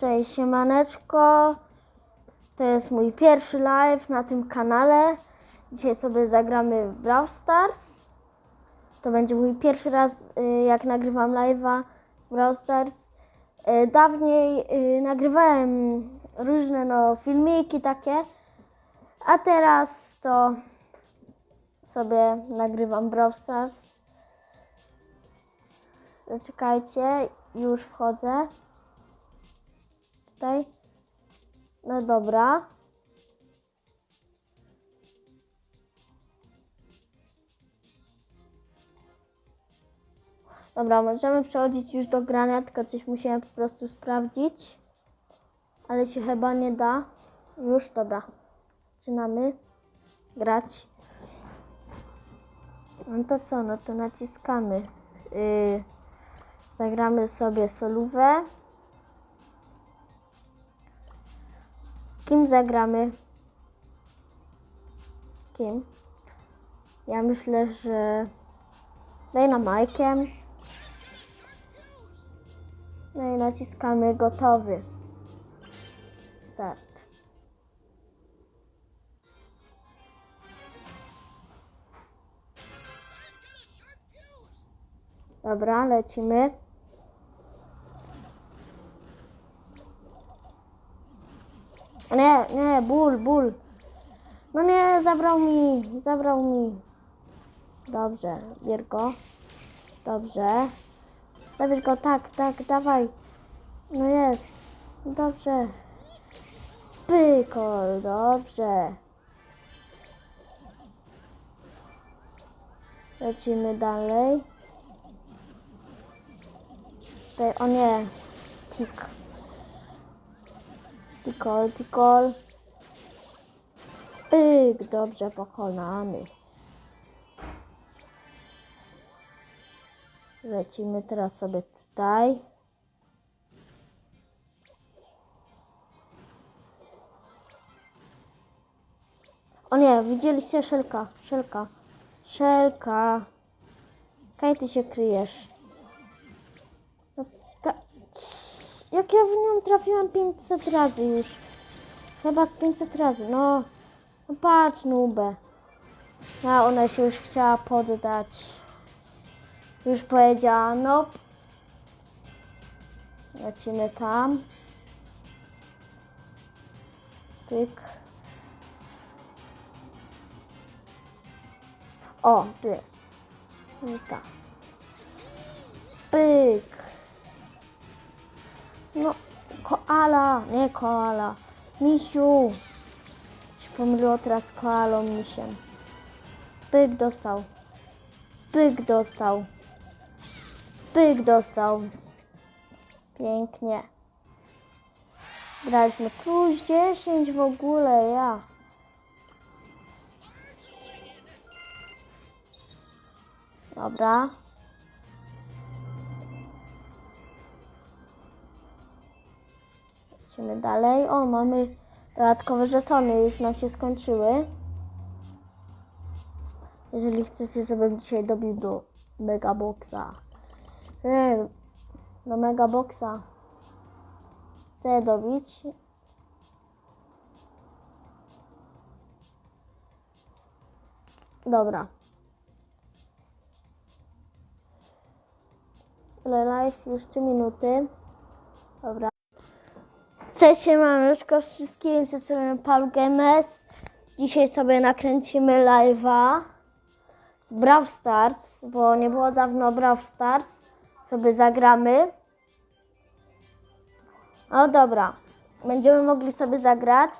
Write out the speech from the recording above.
Cześć, siemaneczko. To jest mój pierwszy live na tym kanale. Dzisiaj sobie zagramy w Brawl Stars. To będzie mój pierwszy raz, y, jak nagrywam live'a z Brawl Stars. Y, Dawniej y, nagrywałem różne no, filmiki takie, a teraz to sobie nagrywam Brawl Stars. Czekajcie, już wchodzę. Tutaj. No dobra. Dobra, możemy przechodzić już do grania, tylko coś musiałem po prostu sprawdzić. Ale się chyba nie da. Już, dobra. Zaczynamy grać. No to co, no to naciskamy. Yy, zagramy sobie solówę. Kim zagramy? Kim? Ja myślę, że Dynamajkiem. No i naciskamy gotowy. Start. Dobra, lecimy. Nie, nie, ból, ból. No nie, zabrał mi, zabrał mi. Dobrze, bier go. Dobrze. Zabierz go, tak, tak, dawaj. No jest. Dobrze. Pykol, dobrze. Lecimy dalej. Tutaj, o nie. Tik. Tikol, tikol. Pyk, dobrze pokonany. Lecimy teraz sobie tutaj. O nie, widzieliście szelka, szelka, szelka. Kaj ty się kryjesz? No, ta... Jak ja w nią trafiłam 500 razy już. Chyba z 500 razy, no. No patrz, nubę. A ona się już chciała poddać. Już powiedziała, no. Lecimy tam. Pyk. O, tu jest. Tak. Pyk. No, koala, nie koala. Misiu. Się pomyliło teraz koalą, misiem. Pyk dostał. Pyk dostał. Pyk dostał. Pięknie. Graliśmy plus 10 w ogóle, ja. Dobra. Lecimy dalej. O, mamy dodatkowe żetony, już nam się skończyły. Jeżeli chcecie, żebym dzisiaj dobił do Megaboxa. Ej, do Megaboxa. Chcę dobić. Dobra. Ale live już 3 minuty. Dobra. Cześć, siemaneczko wszystkim, z strony Paul Games. Dzisiaj sobie nakręcimy live'a z Brawl Stars, bo nie było dawno Brawl Stars. Sobie zagramy. O dobra, będziemy mogli sobie zagrać.